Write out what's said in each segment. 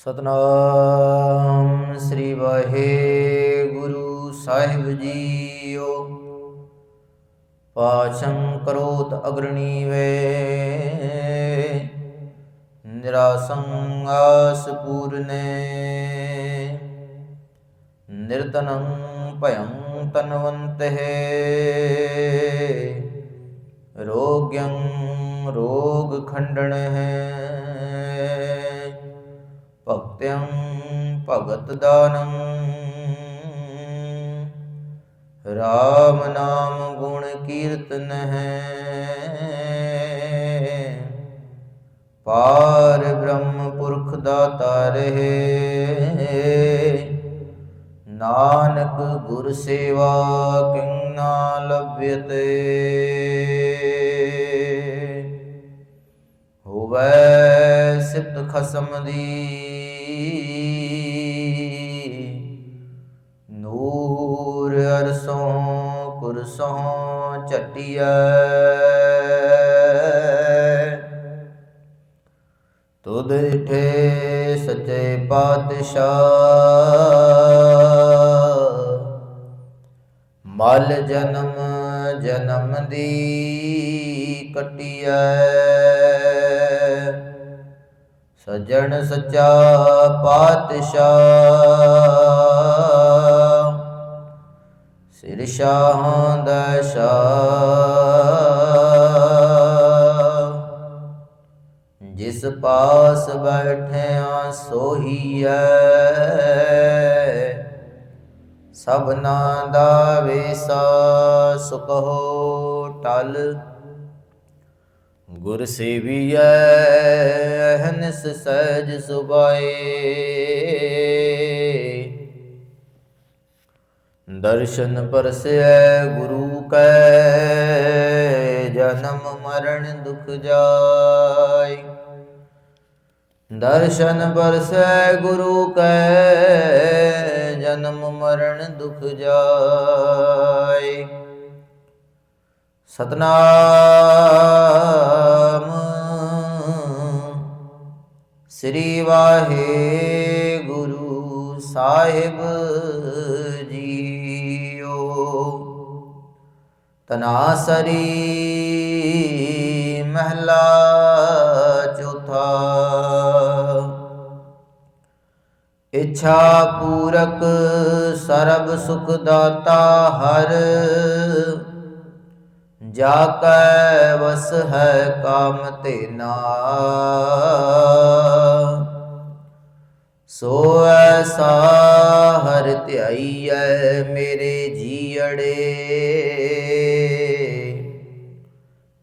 ਸਤਨਾਮ ਸ੍ਰੀ ਵਾਹਿਗੁਰੂ ਸਾਹਿਬ ਜੀਓ। ਪਾਸ਼ੰ ਕਰੋਤ ਅਗਰਣੀ ਵੇ ਨਿਰਾਸੰ ਆਸ ਪੂਰਨੇ, ਨਿਰਤਨੰ ਭਯੰ ਤਨਵੰਤਹਿ, ਰੋਗਯੰ ਰੋਗ ਖੰਡਨਹਿ। ਭਗਤਿੰ ਭਗਤ ਦਾਨੰ। ਰਾਮ ਨਾਮ ਗੁਣ ਕੀਰਤਨ ਹੈ। ਪਾਰ ਬ੍ਰਹਮ ਪੁਰਖ ਦਾਤਾ ਰਹੇ। ਨਾਨਕ ਗੁਰ ਸੇਵਾ ਕਿੰ ਨਾ ਲਭ్యਤੇ ਹੋਵੈ ਸਿਤ ਖਸਮ ਦੀ ਨੂਰ ਅਰਸੋਂ ਕੁਰਸੋਂ ਝਟਿਐ। ਤੁਧ ਇਠੇ ਸਚੇ ਪਾਤਸ਼ਾਹ। ਮਲ ਜਨਮ ਜਨਮ ਦੀ ਕਟਿਐ। ਸਜਣ ਸੱਚਾ ਪਾਤਸ਼ਾਹ। ਸਿਰ ਸ਼ਾਹਾਂ ਦਾ ਸ਼ਾਹ ਜਿਸ ਪਾਸ ਬੈਠਿਆ ਸੋਹੀਐ ਸਭਨਾ ਦਾ ਵੇਸਾ ਸੁਕਹੋ ਟਲ। ਗੁਰ ਸੇਵੀਐ, ਅਹਨਿਸ ਸਹਿਜ ਸੁਭਾਏ। ਦਰਸ਼ਨ ਪਰਸੈ ਗੁਰੂ ਕੈ, ਜਨਮ ਮਰਨ ਦੁਖ ਜਾਇ ਦਰਸ਼ਨ ਪਰਸੈ ਗੁਰੂ ਕੈ, ਜਨਮ ਮਰਨ ਦੁਖ ਜਾਇ ਸਤਨਾਮ ਸਾਹਿਬ ਜੀਓ। ਤਨਾਸਰੀ ਮਹਿਲਾ ਚੌਥਾ। ਇੱਛਾ ਪੂਰਕ ਸਰਬ ਸੁਖ ਦਾਤਾ ਹਰ। ਜਾ ਕੈ ਵਸ ਹੈ ਕਾਮ ਤੇ ਨਾ ਸੋ ਐਸਾ ਹਰ ਧਿਆਈਐ ਮੇਰੇ ਜੀਅੜੇ।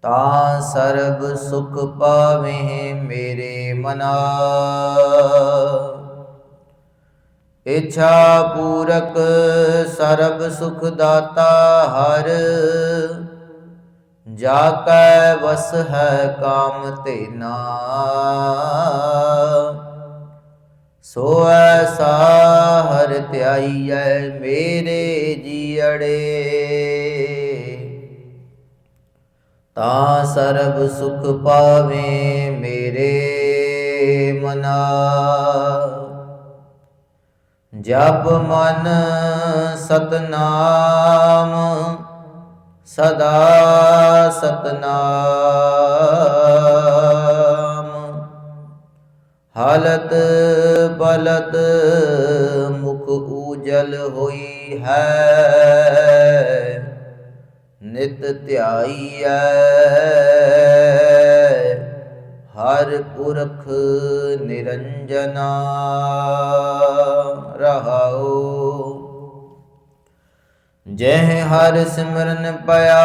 ਤਾਂ ਸਰਬ ਸੁਖ ਪਾਵੇਂ ਮੇਰੇ ਮਨਾ। ਇੱਛਾ ਪੂਰਕ ਸਰਬ ਸੁਖ ਦਾਤਾ ਹਰ। ਜਾ ਕੈ ਵਸ ਹੈ ਕਾਮ ਤੇ ਨਾ ਐਸਾ ਹਰ ਧਿਆਈਐ ਮੇਰੇ ਜੀਅੜੇ ਤਾਂ ਸਰਬ ਸੁਖ ਪਾਵੇ ਮੇਰੇ ਮਨਾ। ਜਪ ਮਨ ਸਤਨਾਮ, ਸਦਾ ਸਤਨਾਮ। ਹਾਲਤ ਬਲਤ ਮੁਖ ਉਜਲ ਹੋਈ ਹੈ। ਨਿਤ ਧਿਆਈਐ। ਹਰ ਪੁਰਖ ਨਿਰੰਜਨਾ ਰਹਾਉ। ਜਹ ਹਰ ਸਿਮਰਨ ਪਿਆ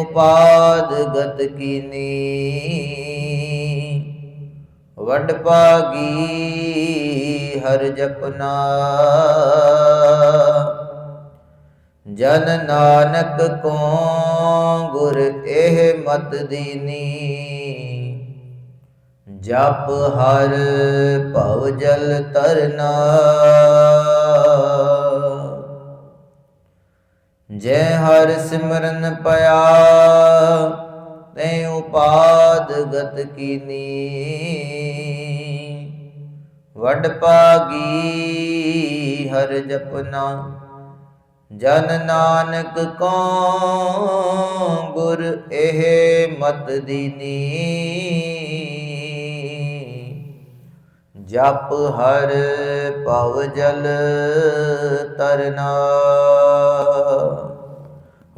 ਉਪਾਦ ਗਤ ਕੀਨੀ। ਵਡ ਭਾਗੀ ਹਰ ਜਪਨਾ। ਜਨ ਨਾਨਕ ਕੋ ਗੁਰ ਇਹ ਮਤ ਦੀਨੀ। ਜਪ ਹਰ ਭਵ ਜਲ ਤਰਨਾ ਜੈ ਹਰ ਸਿਮਰਨ ਪਿਆ ਤੈ ਉਪਾਦ ਗਤ ਕੀਨੀ। ਵਡ ਪਾਗੀ ਹਰ ਜਪਨਾ, ਜਨ ਨਾਨਕ ਕੋ ਗੁਰ ਇਹ ਮਤ ਦੀਨੀ। ਜਪ ਹਰ ਪਵ ਜਲ ਤਰਨਾ।